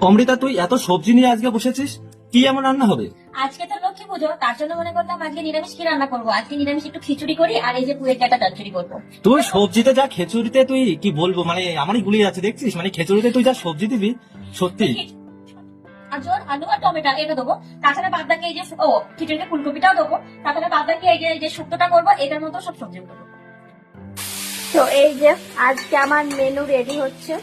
অমৃতা তুই এত সবজি নিয়ে আজকে বসেছিস? কি এমন রান্না হবে? আজকে তো লক্ষ্মী পুজো তার জন্য মনে করলাম আজকে নিরামিষ কি রান্না করব? আজকে নিরামিষ একটু খিচুড়ি করি আর এই যে পুয়ের ডাটা চচ্চড়ি করব। তুই সবজিতে যা খেচুড়িতে তুই কি বলব মানে আমারই গুলিয়ে যাচ্ছে দেখছিস? মানে খেচুড়িতে তুই যা সবজি দিবি সত্যি। গাজর আলু আর টমেটো এটা দেবো তাছাড়া বাদ বাকি এই যে ও খিচুড়িতে ফুলকপিটাও দেবো তাছাড়া বাদ বাকি এই যে এই যে শুক্তোটা করব এটার মতো সব সবজি করব। তো এই যে আজকে আমার মেনু রেডি হচ্ছে।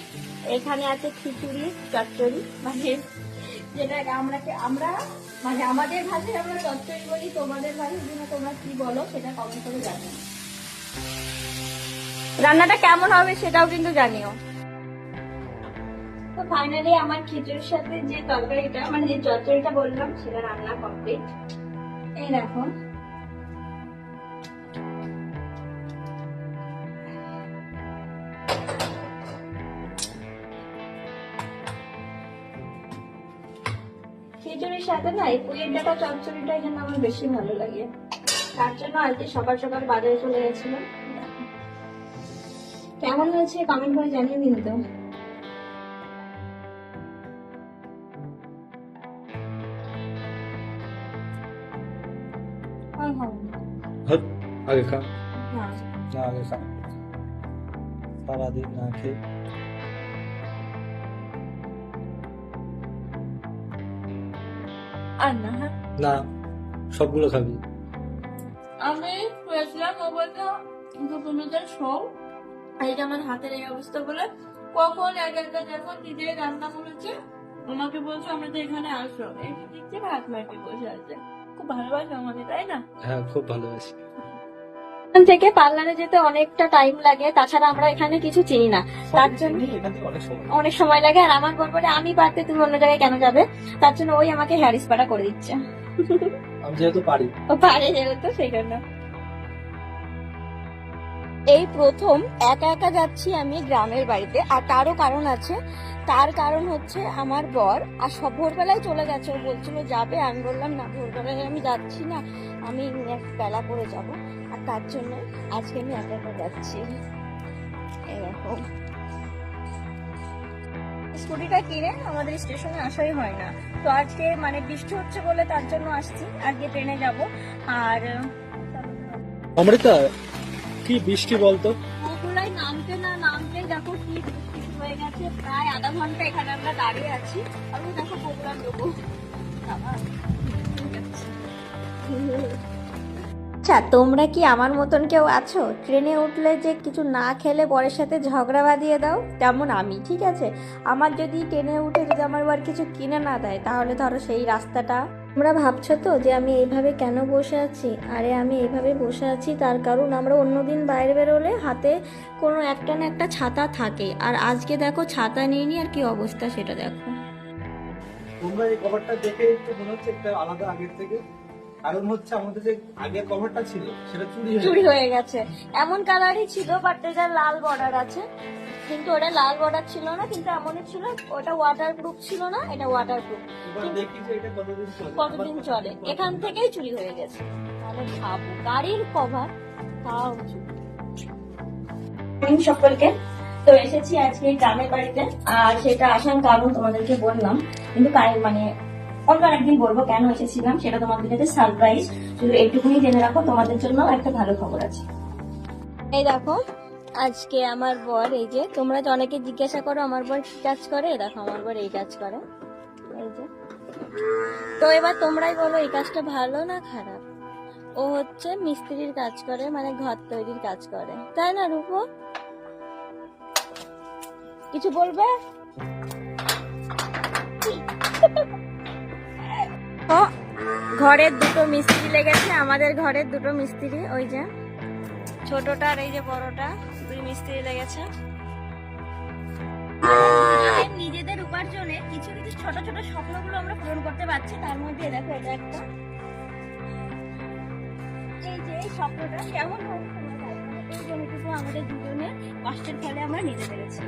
এখানে আছে খিচুড়ি, চচ্চড়ি মানে যেটা আমরা আমরা মানে আমাদের ভাষায় আমরা চচ্চড়ি বলি, তোমাদের ভাষায় জন্য তোমরা কি বলো সেটা কমেন্ট করে জানিও। রান্নাটা কেমন হবে সেটাও কিন্তু জানিও। তো ফাইনালি আমার খিচুড়ির সাথে যে তরকারিটা মানে যে চচ্চড়িটা বললাম, সেটা রান্না কমপ্লিট এই দেখো খিচুড়ির সাথে না এই পুলির ডাটা চচ্চড়িটাই যেন আমার বেশি ভালো লাগে। তার জন্য আজকে সকাল সকাল বাজারে চলে গেছিলাম। কেমন হয়েছে কমেন্ট করে জানিয়ে দিন তো। হ্যাঁ, হ্যাঁ। হ্যাঁ, আগে খা। না আগে খা। সারাদিন না খেয়ে আর না হ্যাঁ? না সবগুলো খাবি। আমি শুয়েছিলাম ও বলতো কিন্তু শো যে আমার হাতের এই অবস্থা বলে কখন এক একটা যখন নিজে রান্না করেছে ওনাকে বলছো আমরা তো এখানে আসো। এই দিচ্ছে ভাত মাটি বসে আছে। খুব ভালোবাসো আমাকে তাই না? হ্যাঁ খুব ভালোবাসি। থেকে পার্লারে যেতে অনেকটা টাইম লাগে তাছাড়া আমরা এখানে কিছু চিনি না। তার জন্য অনেক সময় লাগে। আর আমার বলব বলে আমি পারতে তুমি অন্য জায়গায় কেন যাবে? তার জন্য ওই আমাকে হেয়ার স্পাটা করে দিচ্ছে। আমি যেহেতু পারি। ও পারে যেহেতু সেই জন্য। এই প্রথম একা একা যাচ্ছি আমি গ্রামের বাড়িতে। আর তারও কারণ আছে। তার কারণ হচ্ছে আমার বর। আর সব ভোরবেলায় চলে গেছে। ও বলছিল, যাবে? আমি বললাম, না, ভোরবেলায় আমি যাচ্ছি না। আমি বেলা করে যাব। আর তার জন্য আজকে আমি একা একা যাচ্ছি। এরকম। স্কুটিটা কিনে আমাদের স্টেশনে আসাই হয় না। তো আজকে মানে বৃষ্টি হচ্ছে বলে তার জন্য আসছি। আজকে ট্রেনে যাব। আর অমৃতা কি বৃষ্টি বলতো? নামতে না নামতে দেখো কি বৃষ্টি হয়ে গেছে প্রায় আধা ঘণ্টা এখানে আমরা দাঁড়িয়ে আছি। আর ওই দেখো লোগো আচ্ছা তোমরা কি আমার মতন কেউ আছো? ট্রেনে উঠলে যে কিছু না খেলে বরের সাথে ঝগড়া বাঁধিয়ে দাও তেমন আমি ঠিক আছে? আমার যদি ট্রেনে উঠে যদি আমার বার কিছু কিনে না দেয় তাহলে ধরো সেই রাস্তাটা তোমরা ভাবছ তো যে আমি এইভাবে কেন বসে আছি? আরে আমি এইভাবে বসে আছি তার কারণ আমরা অন্যদিন বাইরে বেরোলে হাতে কোনো একটা না একটা ছাতা থাকে। আর আজকে দেখো ছাতা নিয়ে নি আর কি অবস্থা সেটা দেখো। তোমরা এই কভারটা দেখে একটু মনে হচ্ছে একটা আলাদা আগের থেকে। কারণ হচ্ছে আমাদের যে আগের কভারটা ছিল সেটা চুরি হয়ে গেছে। হয়ে গেছে। এমন কালারই ছিল বাট এটা লাল বর্ডার আছে। কিন্তু ওটা লাল বর্ডার ছিল না কিন্তু এমনই ছিল। ওটা ওয়াটার প্রুফ ছিল না এটা ওয়াটার প্রুফ এবার দেখি যে এটা কতদিন চলে। এখান থেকেই চুরি হয়ে গেছে। তাহলে ভাবো গাড়ির কভার তাও সকলকে তো এসেছি আজকে গ্রামের বাড়িতে। আর সেটা আসার কারণ তোমাদেরকে বললাম। কিন্তু মানে অন্য একদিন বলব কেন এসেছিলাম সেটা তোমাদের কাছে সারপ্রাইজ শুধু এইটুকুনি জেনে রাখো তোমাদের জন্য একটা ভালো খবর আছে। এই দেখো আজকে আমার বর, এই যে, তোমরা তো অনেকে জিজ্ঞাসা করো, আমার বর কি কাজ করে? দেখো, আমার বর এই কাজ করে। এই যে। তো এবার তোমরাই বলো, এই কাজটা ভালো না খারাপ? ও হচ্ছে মিস্ত্রির কাজ করে মানে ঘর তৈরির কাজ করে। তাই না, রূপো? কিছু বলবে? ঘরের দুটো মিস্ত্রি লেগেছে, আমাদের ঘরের দুটো মিস্ত্রি, ওই যে। ছোটটা আর এই যে বড়টা, দুই মিস্ত্রি লেগেছে। নিজেদের উপার্জনে কিছু কিছু ছোট ছোট স্বপ্নগুলো আমরা পূরণ করতে পারছি। তার মধ্যে দেখো, এটা একটা। এই যে এই স্বপ্নটা কেমন আমাদের দুজনের কষ্টের ফলে আমরা নিতে পেরেছি।